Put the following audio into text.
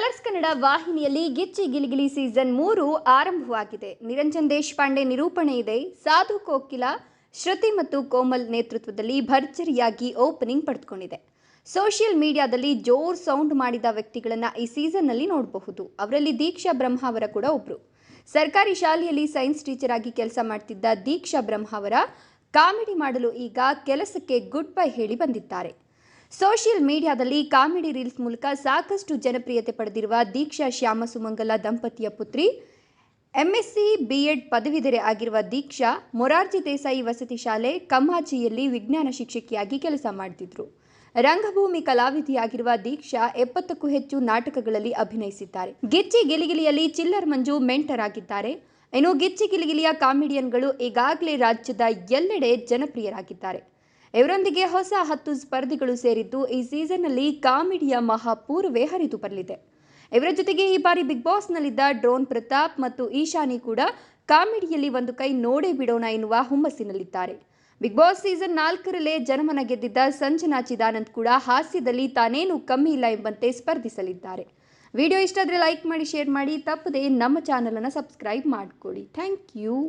Colours Kannada ವಾಹಿನಿಯಲ್ಲಿ ಗಿಚ್ಚಿ ಗಿಲಿಗಿಲಿ season ಮೂರು ಆರಂಭವಾಗಿದೆ. ನಿರಂಜನ್ ದೇಶಪಾಂಡೆ ನಿರೂಪಣೆ ಇದೆ. ಸಾಧು ಕೋಕಿಲ, ಶ್ರುತಿ ಮತ್ತು ಕೋಮಲ್ ನೇತೃತ್ವದಲ್ಲಿ ಭರ್ಜರಿಯಾಗಿ ಓಪನಿಂಗ್ ಪಡೆದುಕೊಂಡಿದೆ. ಸೋಷಿಯಲ್ ಮೀಡಿಯಾದಲ್ಲಿ ಜೋರ್ ಸೌಂಡ್ ಮಾಡಿದ ವ್ಯಕ್ತಿಗಳನ್ನು ಈ ಸೀಸನ್ನಲ್ಲಿ ನೋಡಬಹುದು. ಅವರಲ್ಲಿ ದೀಕ್ಷಾ ಬ್ರಹ್ಮ ಅವರ ಕೂಡ ಒಬ್ಬರು ಸರ್ಕಾರಿ ಶಾಲೆಯಲ್ಲಿ ಸೈನ್ಸ್ ಟೀಚರ್ ಆಗಿ ಕೆಲಸ ಮಾಡ್ತಿದ್ದ ದೀಕ್ಷಾ ಬ್ರಹ್ಮ ಅವರ ಕಾಮಿಡಿ ಮಾಡಲು ಈಗ ಕೆಲಸಕ್ಕೆ ಗುಡ್ ಬೈ ಹೇಳಿ ಬಂದಿದ್ದಾರೆ. ಸೋಷಿಯಲ್ ಮೀಡಿಯಾದಲ್ಲಿ ಕಾಮಿಡಿ ರೀಲ್ಸ್ ಮೂಲಕ ಸಾಕಷ್ಟು ಜನಪ್ರಿಯತೆ ಪಡೆದಿರುವ ದೀಕ್ಷಾ ಶ್ಯಾಮ ಸುಮಂಗಲ ದಂಪತಿಯ ಪುತ್ರಿ, ಎಂಎಸ್ಸಿ ಬಿಎಡ್ ಪದವೀಧರೆ ಆಗಿರುವ ದೀಕ್ಷಾ, ಮೊರಾರ್ಜಿ ದೇಸಾಯಿ ವಸತಿ ಶಾಲೆ ಕಮ್ಮಾಚಿಯಲ್ಲಿ ವಿಜ್ಞಾನ ಶಿಕ್ಷಕಿಯಾಗಿ ಕೆಲಸ ಮಾಡ್ತಿದ್ರು. ರಂಗಭೂಮಿ ಕಲಾವಿದೆಯಾಗಿರುವ ದೀಕ್ಷಾ ಎಪ್ಪತ್ತಕ್ಕೂ ಹೆಚ್ಚು ನಾಟಕಗಳಲ್ಲಿ ಅಭಿನಯಿಸಿದ್ದಾರೆ. ಗಿಚ್ಚಿ ಗಿಲಿಗಿಲಿಯಲ್ಲಿ ಚಿಲ್ಲರ್ ಮಂಜು ಮೆಂಟರ್ ಆಗಿದ್ದಾರೆ ಇನ್ನು ಗಿಚ್ಚಿ ಗಿಲಿಗಿಲಿಯ ಕಾಮಿಡಿಯನ್ಗಳು ಈಗಾಗಲೇ ರಾಜ್ಯದ ಎಲ್ಲೆಡೆ ಜನಪ್ರಿಯರಾಗಿದ್ದಾರೆ. ಇವರೊಂದಿಗೆ ಹೊಸ ಹತ್ತು ಸ್ಪರ್ಧಿಗಳು ಸೇರಿದ್ದು ಈ ಸೀಸನ್ನಲ್ಲಿ ಕಾಮಿಡಿಯ ಮಹಾಪೂರ್ವೇ ಹರಿದು ಬರಲಿದೆ. ಇವರ ಜೊತೆಗೆ ಈ ಬಾರಿ ಬಿಗ್ ಬಾಸ್ನಲ್ಲಿದ್ದ ಡ್ರೋನ್ ಪ್ರತಾಪ್ ಮತ್ತು ಈಶಾನಿ ಕೂಡ ಕಾಮಿಡಿಯಲ್ಲಿ ಒಂದು ಕೈ ನೋಡೇ ಬಿಡೋಣ ಎನ್ನುವ ಹುಮ್ಮಸ್ಸಿನಲ್ಲಿದ್ದಾರೆ. ಬಿಗ್ ಬಾಸ್ ಸೀಸನ್ ನಾಲ್ಕರಲ್ಲೇ ಜನಮನ ಗೆದ್ದಿದ್ದ ಸಂಜನಾ ಚಿದಾನಂದ್ ಕೂಡ ಹಾಸ್ಯದಲ್ಲಿ ತಾನೇನು ಕಮ್ಮಿ ಇಲ್ಲ ಎಂಬಂತೆ ಸ್ಪರ್ಧಿಸಲಿದ್ದಾರೆ. ವಿಡಿಯೋ ಇಷ್ಟ ಆದರೆ ಲೈಕ್ ಮಾಡಿ, ಶೇರ್ ಮಾಡಿ, ತಪ್ಪದೆ ನಮ್ಮ ಚಾನಲನ್ನು ಸಬ್ಸ್ಕ್ರೈಬ್ ಮಾಡಿಕೊಳ್ಳಿ. Thank you.